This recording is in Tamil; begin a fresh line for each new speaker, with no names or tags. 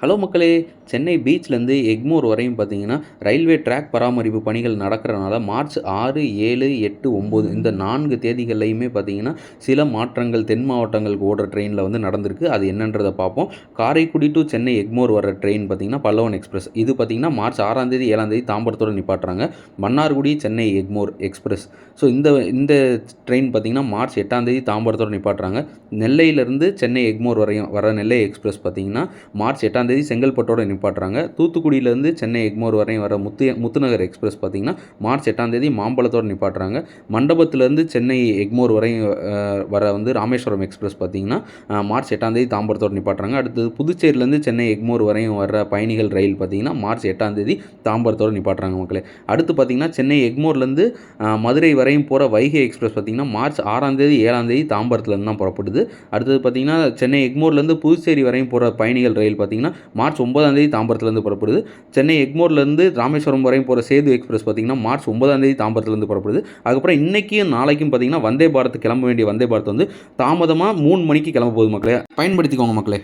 ஹலோ மக்களே சென்னை பீச்லேருந்து எக்மோர் வரையும் பார்த்தீங்கன்னா ரயில்வே ட்ராக் பராமரிப்பு பணிகள் நடக்கிறனால மார்ச் ஆறு ஏழு எட்டு ஒம்பது இந்த நான்கு தேதிகள்லையுமே பார்த்தீங்கன்னா சில மாற்றங்கள் தென் மாவட்டங்களுக்கு ஓடுற ட்ரெயினில் வந்து நடந்திருக்கு. அது என்னன்றதை பார்ப்போம் காரைக்குடி டு சென்னை எக்மோர் வர ட்ரெயின் பார்த்தீங்கன்னா பல்லவன் எக்ஸ்பிரஸ். இது பார்த்தீங்கன்னா மார்ச் ஆறாம் தேதி ஏழாம் தேதி தாம்பரத்தோடு நிப்பாட்டுறாங்க. மன்னார்குடி சென்னை எக்மோர் எக்ஸ்பிரஸ். ஸோ இந்த இந்த ட்ரெயின் பார்த்தீங்கன்னா மார்ச் எட்டாம் தேதி தாம்பரத்தோடு நிப்பாட்டுறாங்க. நெல்லையிலேருந்து சென்னை எக்மோர் வரையும் வர நெல்லை எக்ஸ்பிரஸ் பார்த்தீங்கன்னா மார்ச் எட்டாம் தேதி செங்கல்பட்டோட நிப்பாட்டுறாங்க. தூத்துக்குடியிலேருந்து சென்னை எக்மோர் வரையும் வர முத்து முத்துநகர் எக்ஸ்பிரஸ் பார்த்தீங்கன்னா மார்ச் எட்டாம் தேதி மாம்பழத்தோட நிப்பாட்டுறாங்க. மண்டபத்திலேருந்து சென்னை எக்மோர் வரையும் வர வந்து ராமேஸ்வரம் எக்ஸ்பிரஸ் பார்த்தீங்கன்னா மார்ச் எட்டாம் தேதி தாம்பரத்தோட நிப்பாட்டுறாங்க. அடுத்தது புதுச்சேரியிலேருந்து சென்னை எக்மோர் வரையும் வர பயணிகள் ரயில் பார்த்தீங்கன்னா மார்ச் எட்டாம் தேதி தாம்பரத்தோட நிப்பாட்டுறாங்க மக்களே. அடுத்து பார்த்தீங்கன்னா சென்னை எக்மோர்லேருந்து மதுரை வரையும் போகிற வைகை எக்ஸ்பிரஸ் பார்த்தீங்கன்னா மார்ச் ஆறாம் தேதி ஏழாம் தேதி தாம்பரத்துலேருந்து தான் புறப்படுது அடுத்தது பார்த்தீங்கன்னா சென்னை எக்மோர்லேருந்து புதுச்சேரி வரையும் போகிற பயணிகள் ரயில் பார்த்தீங்கன்னா மார்ச் ஒன்பதாம் தேதி தாம்பரத்துலேருந்து புறப்படுது. சென்னை எக்மோர்லேருந்து ராமேஸ்வரம் வரையும் போகிற சேது எக்ஸ்பிரஸ் பார்த்தீங்கன்னா மார்ச் ஒன்பதாம் தேதி தாம்பரத்துலேருந்து புறப்படுது. அதுக்கப்புறம் இன்றைக்கும் நாளைக்கும் பார்த்தீங்கன்னா வந்தே பாரத் கிளம்ப வேண்டிய வந்தே பாரத் வந்து தாமதமாக மூணு மணிக்கு கிளம்ப போகுது மக்களே. பயன்படுத்திக்கோங்க மக்களே.